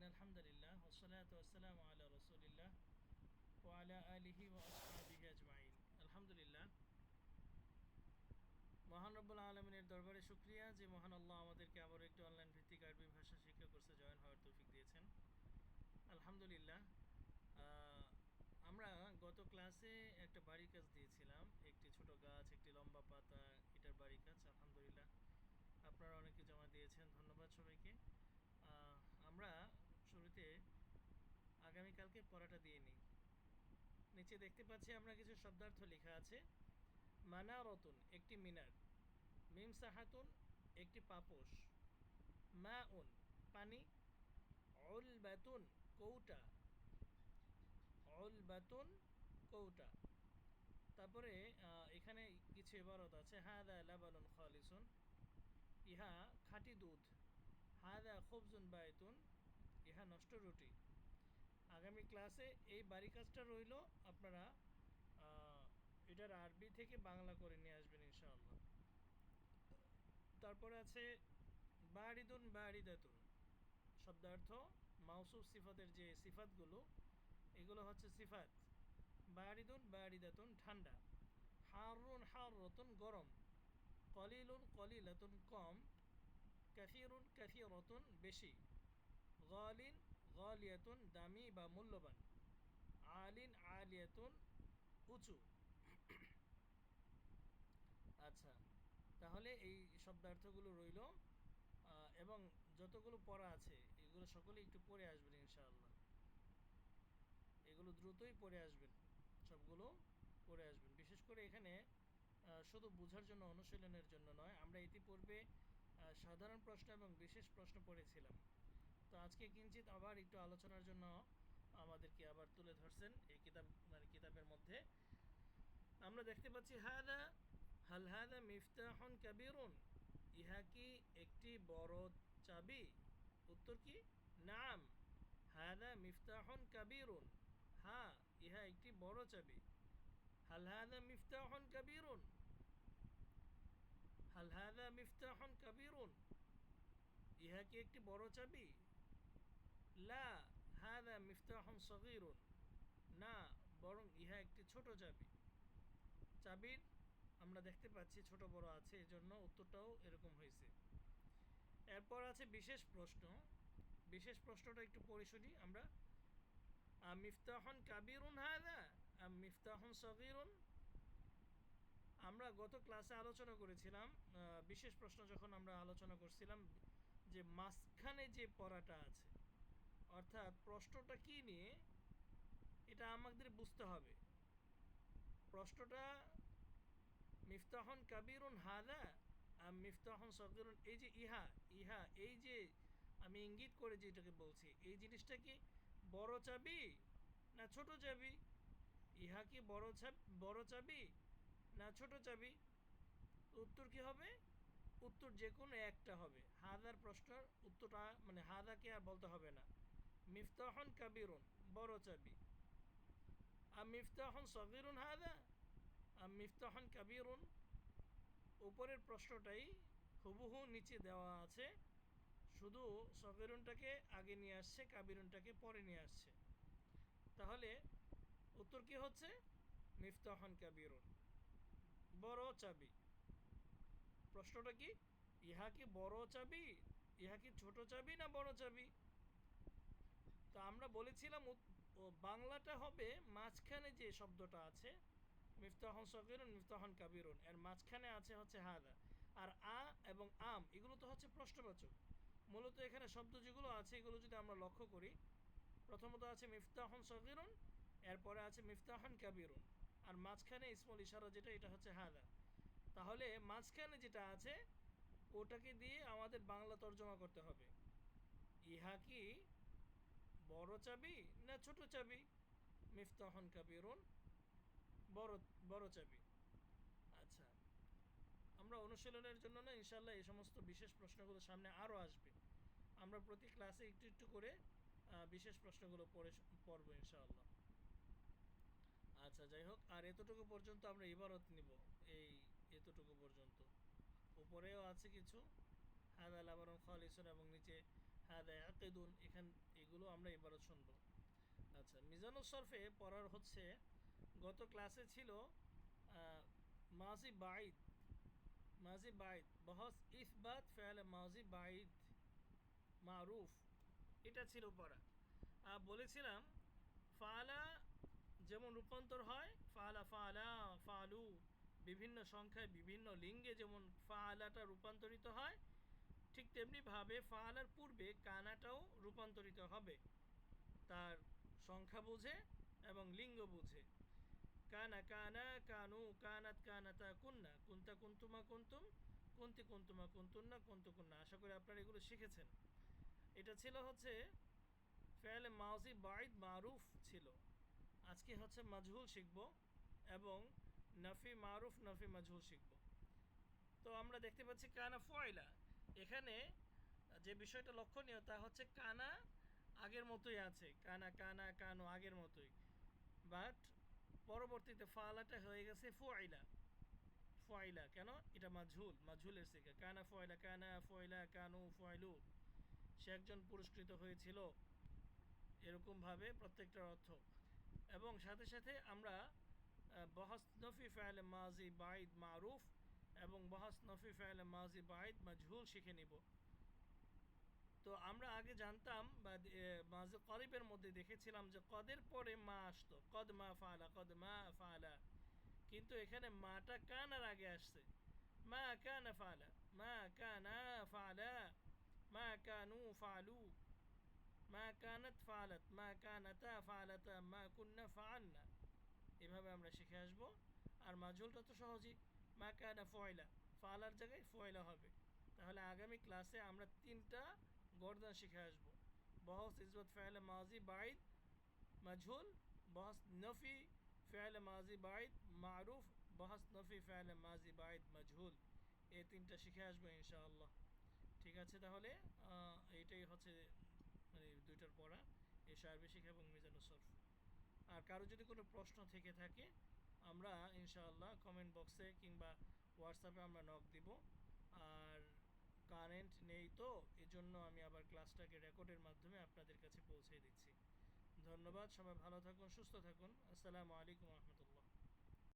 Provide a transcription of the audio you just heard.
إن الحمد لله والصلاة والسلام على رسول الله وعلى آله وأصحابه أجمعين الحمد لله মহান রব্বুল আলমিনের দরবারে শুক্রিয়া যে মহান আল্লাহ আমাদেরকে আবার একটি অনলাইন ভিত্তিক আরবি ভাষা শিক্ষা কোর্সে জয়েন হওয়ার তৌফিক দিয়েছেন আলহামদুলিল্লাহ আহ, আমরা গত ক্লাসে একটা বাড়ির কাজ দিয়েছিলাম একটি ছোট গাছ একটি লম্বা পাতা এটার বাড়ির কাজ আলহামদুলিল্লাহ আগামীকালকে পড়াটা দিয়ে নিই। নিচে দেখতে পাচ্ছি আমরা কিছু শব্দার্থ লেখা আছে। মানা রতন একটি মিনার। মিম সাহাতুন একটি পাপোশ। মা উন পানি। অল বেতুন কৌটা। অল বেতুন কৌটা। তারপরে এখানে কিছু এবারত আছে। হাদা লাবানুন খালিসুন। ইহা খাঁটি দুধ। হাদা খুবজুন বায়তুন ইহা নষ্ট রুটি। আগামী ক্লাসে এই বাড়ি কাজটা রইল, আপনারা এটার আরবি থেকে বাংলা করে নিয়ে আসবেন ইনশাআল্লাহ। তারপরে আছে বাড়িদুন বাড়িদাতুন শব্দার্থ, মাউসুফ সিফাতের যে সিফাতগুলো, এগুলো হচ্ছে সিফাত। বাড়িদুন বাড়িদাতুন ঠান্ডা। হারুন হার রতুন গরম। কলিলুন কলিলাতুন, কম। কাফিরুন কাফিরতুন বেশি। গালিন গালিয়াতুন, দামি বা মূল্যবান। আলিন, আলিয়াতুন, উঁচু। আচ্ছা তাহলে এই শব্দার্থগুলো রইল এবং যতগুলো পড়া আছে, এগুলো সকলে একটু পড়ে আসবেন ইনশাআল্লাহ। এগুলো দ্রুতই পড়ে আসবেন, সবগুলো পড়ে আসবেন। বিশেষ করে এখানে শুধু বোঝার জন্য, অনুশীলনের জন্য নয়, আমরা ইতিপূর্বে সাধারণ প্রশ্ন এবং বিশেষ প্রশ্ন পড়েছিলাম। তো আজকে কিঞ্চিত আবার একটু আলোচনার জন্য আমাদেরকে আবার তুলে ধরছেন এই কিতাব মানে কিতাবের মধ্যে। আমরা দেখতে পাচ্ছি, হাদা, হাল হাদা মিফতাহুন কাবিরুন? ইহা কি একটি বড় চাবি? উত্তর কি? নাম, হাদা মিফতাহুন কাবিরুন। হ্যাঁ ইহা একটি বড় চাবি। হাল হাদা মিফতাহুন কাবিরুন? হাল হাদা মিফতাহুন কাবিরুন? ইহা কি একটি বড় চাবি? লা, হাদা মিফতাহুন সগীরুন। না, বরং ইহা একটি ছোট চাবি। চাবির আমরা দেখতে পাচ্ছি ছোট বড় আছে, এজন্য উত্তরটাও এরকম হয়েছে। এরপর আছে বিশেষ প্রশ্ন। প্রশ্নটা একটু পড়ে শুনি আমরা। আম মিফতাহন কাবিরুন হাদা মিফতাহন সগীরুন? আমরা গত ক্লাসে আলোচনা করেছিলাম বিশেষ প্রশ্ন যখন আমরা আলোচনা করছিলাম যে মাঝখানে যে পড়াটা আছে অর্থাৎ প্রশ্নটা কি নিয়ে? এটা আমাদের বুঝতে হবে। প্রশ্নটা মিফতাহন কাবিরুন হাদা আর মিফতাহন সগিরুন, এই যে ইহা ইহা, এই যে আমি ইঙ্গিত করে যেটাকে বলছি, এই জিনিসটা কি বড় চাবি না ছোট চাবি? ইহা কি বড় বড় চাবি না ছোট চাবি? উত্তর কি হবে? উত্তর যে কোনো একটা হবে। হাদার প্রশ্নের উত্তরটা মানে হাদাকে আর বলতে হবে না। মিফতাহন কাবিরুন, বড় চাবি। আর মিফতাহন সগিরুন হাদা আর মিফতাহন কাবিরুন। উপরের প্রশ্নটাই হুবহু নিচে দেওয়া আছে। শুধু সগিরুনটাকে আগে নিয়ে আসছে, কাবিরুনটাকে পরে নিয়ে আসছে। তাহলে উত্তর কি হচ্ছে? মিফতাহন কাবিরুন। বড় চাবি। প্রশ্নটা কি? ইহা কি বড় চাবি? ইহা কি ছোট চাবি না বড় চাবি? তো আমরা বলেছিলাম বাংলাটা হবে মাঝখানে যে শব্দটা আছে, মিফতাহন সকিরুন মিফতাহন কাবিরুন, এর মাঝখানে আছে হচ্ছে হাদা। আর আ এবং আম, এগুলো তো হচ্ছে প্রশ্নবাচক। মূলত এখানে শব্দ যেগুলো আছে, এগুলো যদি আমরা লক্ষ্য করি, প্রথমত আছে মিফতাহন সকিরুন এরপরে আছে মিফতাহন কাবিরুন। আর মাঝখানে ইসমল ইশারা যেটা, এটা হচ্ছে হাদা। তাহলে মাঝখানে যেটা আছে, ওটাকে দিয়ে আমাদের বাংলা তর্জমা করতে হবে। ইহা কি বড় চাবি না ছোট চাবি? মিফতাহন কাবিরুন। বড় বড় চাবি। আচ্ছা আমরা অনুশীলনের জন্য না ইনশাল্লাহ এই সমস্ত বিশেষ প্রশ্নগুলো সামনে আরও আসবে। আমরা প্রতি ক্লাসে একটু একটু করে বিশেষ প্রশ্নগুলো পড়ে পড়ব ইনশাআল্লাহ। আচ্ছা যাই হোক, আর এতটুকু পর্যন্ত আমরা ইবারত নিব। এই এতটুকু পর্যন্ত। উপরেও আছে কিছু। হাদা লাবারন খালিসুন এবং নিচে হাদা আকেদুন এখান এগুলো আমরা এবারও শুনব। আচ্ছা মিজানুল সরফে পড়ার হচ্ছে, গত ক্লাসে ছিল মাজি বাইদ মাজি বাইদ বহস ইসবাত ফেল মাজি বাইদ মারুফ, এটা ছিল পড়া। আর বলেছিলাম, ফালা যেমন রূপান্তর হয়, ফালা ফালা ফালু, বিভিন্ন সংখ্যায় বিভিন্ন লিঙ্গে যেমন ফালাটা রূপান্তরিত হয় ঠিক তেমনিভাবে ফালার পূর্বে কানাটাও রূপান্তরিত হবে। তার সংখ্যা বুঝে এবং লিঙ্গ বুঝে। কানা কানা, কানু, কানাত, কানাতা, কুন্না। কুন্তা, কুন্তুমা, কুন্তুম। কুন্তি, কুন্তুমা, কুন্তুন্না, কুন্তু, কুন্না। আশা করি আপনারা এগুলো শিখেছেন। এটা ছিল হচ্ছে ফেলে মাউজি বাইদ মারুফ ছিল। আজকে হচ্ছে মাজহুল শিখব এবং নফি মারুফ, নফি মাজহুল শিখব। তো আমরা দেখতে পাচ্ছি কানা ফয়লা এখানে যে বিষয়টা লক্ষণীয় তা হচ্ছে কানা আগের মতোই আছে। কানা কানা, কানো আগের মতোই। বাট পরবর্তীতে ফালাটা হয়ে গেছে ফয়লা। ফয়লা, কেন? এটা মাজহুল, মাজহুলের শিখা কানা ফয়লা কানা ফয়লা, কানু ফয়লু। সে একজন পুরস্কৃত হয়েছিল। এরকমভাবে প্রত্যেকটার অর্থ। এবং সাথে সাথে আমরা বহাস নফি ফাইল মাজি বাইদ মারুফ এবং বহাস নফি মাজি শিখে নিব। তো আমরা আগে জানতাম বা মাঝে মধ্যে দেখেছিলাম যে কদের পরে মা আসতো। কদ মা ফালা, কদ মা ফালা। কিন্তু এখানে মাটা কানার আগে আসছে। মা ফালা, মা কানা ফালা, মা কানু ফালু, মা মা মা কুন্না ফাআলনা। এভাবে আমরা শিখে আসব। আর মাজহুলটা তো সহজই। মা কানা ফয়লা ফালার জায়গায় ফয়লা হবে। তাহলে আগামী ক্লাসে আমরা তিনটা গর্দান শিখে আসব। বহস ইজবত ফেল মাজি বাইদ মাজহুল, বহস নফি ফেল মাজি বাইদ মারুফ, বহস নফি ফেল মাজি বাইদ মাজহুল। এই তিনটা শিখে আসব ইনশাআল্লাহ। ঠিক আছে তাহলে? এইটাই হচ্ছে মানে দুইটার পড়া। এই সার্বে শিখা এবং মিজানুল আর কারও যদি কোনো প্রশ্ন থেকে থাকে আমরা ইনশাআল্লাহ কমেন্ট বক্সে কিংবা হোয়াটসঅ্যাপে আমরা নক দিব। আর কারেন্ট নেই তো, এজন্য আমি আবার ক্লাসটাকে রেকর্ডের মাধ্যমে আপনাদের কাছে পৌঁছে দিচ্ছি। ধন্যবাদ, সবাই ভালো থাকুন, সুস্থ থাকুন। আসসালামু আলাইকুম রহমতুল্লাহ।